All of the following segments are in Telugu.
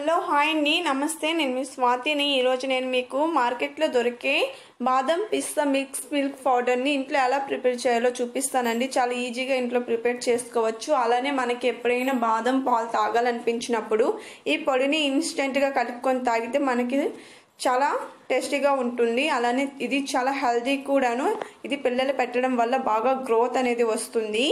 హలో హాయ్ అండి. నమస్తే. నేను మీ స్వాతిని. ఈరోజు నేను మీకు మార్కెట్లో దొరికే బాదం పిస్తా మిక్స్ మిల్క్ పౌడర్ని ఇంట్లో ఎలా ప్రిపేర్ చేయాలో చూపిస్తానండి. చాలా ఈజీగా ఇంట్లో ప్రిపేర్ చేసుకోవచ్చు. అలానే మనకి ఎప్పుడైనా బాదం పాలు తాగాలనిపించినప్పుడు ఈ పొడిని ఇన్స్టెంట్గా కలుపుకొని తాగితే మనకి చాలా టేస్టీగా ఉంటుంది. అలానే ఇది చాలా హెల్దీ కూడాను. ఇది పిల్లలు పెట్టడం వల్ల బాగా గ్రోత్ అనేది వస్తుంది.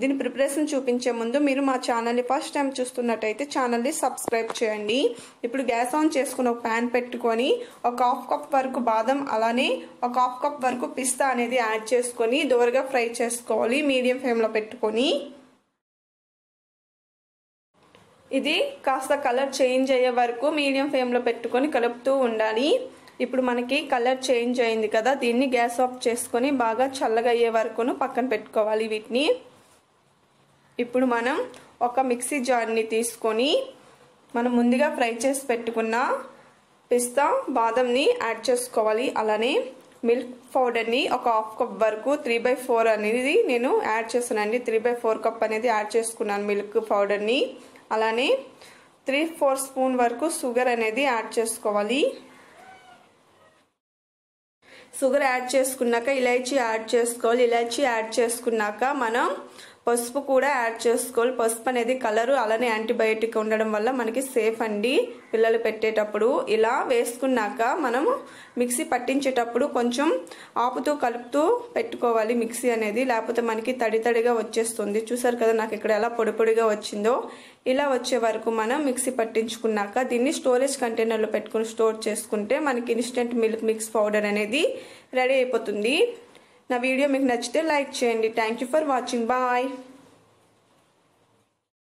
దీని ప్రిపరేషన్ చూపించే ముందు మీరు మా ఛానల్ని ఫస్ట్ టైం చూస్తున్నట్టయితే ఛానల్ని సబ్స్క్రైబ్ చేయండి. ఇప్పుడు గ్యాస్ ఆన్ చేసుకుని ఒక ప్యాన్ పెట్టుకొని ఒక హాఫ్ కప్ వరకు బాదం అలానే ఒక హాఫ్ కప్ వరకు పిస్తా అనేది యాడ్ చేసుకొని దోరగా ఫ్రై చేసుకోవాలి. మీడియం ఫ్లేమ్లో పెట్టుకొని. ఇది కాస్త కలర్ చేంజ్ అయ్యే వరకు మీడియం ఫ్లేమ్లో పెట్టుకొని కలుపుతూ ఉండాలి. ఇప్పుడు మనకి కలర్ చేంజ్ అయింది కదా దీన్ని గ్యాస్ ఆఫ్ చేసుకొని బాగా చల్లగా అయ్యే వరకును పక్కన పెట్టుకోవాలి వీటిని. ఇప్పుడు మనం ఒక మిక్సీ జార్ని తీసుకొని మనం ముందుగా ఫ్రై చేసి పెట్టుకున్న పిస్తా బాదంని యాడ్ చేసుకోవాలి. అలానే మిల్క్ పౌడర్ని ఒక హాఫ్ కప్ వరకు త్రీ బై ఫోర్ అనేది నేను యాడ్ చేశానండి. త్రీ బై ఫోర్ కప్ అనేది యాడ్ చేసుకున్నాను మిల్క్ పౌడర్ని అలానే త్రీ ఫోర్ స్పూన్ వరకు షుగర్ అనేది యాడ్ చేసుకోవాలి. షుగర్ యాడ్ చేసుకున్నాక ఇలాచీ యాడ్ చేసుకోవాలి. ఇలాచీ యాడ్ చేసుకున్నాక మనం పసుపు కూడా యాడ్ చేసుకోవాలి. పసుపు అనేది కలరు అలానే యాంటీబయోటిక్ ఉండడం వల్ల మనకి సేఫ్ అండి. పిల్లలు పెట్టేటప్పుడు ఇలా వేసుకున్నాక మనం మిక్సీ పట్టించేటప్పుడు కొంచెం ఆపుతూ కలుపుతూ పెట్టుకోవాలి మిక్సీ అనేది. లేకపోతే మనకి తడి తడిగా వచ్చేస్తుంది. చూసారు కదా నాకు ఇక్కడ ఎలా పొడి పొడిగా వచ్చిందో. ఇలా వచ్చే వరకు మనం మిక్సీ పట్టించుకున్నాక దీన్ని స్టోరేజ్ కంటైనర్లో పెట్టుకుని స్టోర్ చేసుకుంటే మనకి ఇన్స్టెంట్ మిల్క్ మిక్స్ పౌడర్ అనేది రెడీ అయిపోతుంది. నా వీడియో మీకు నచ్చితే లైక్ చేయండి. Thank you for watching bye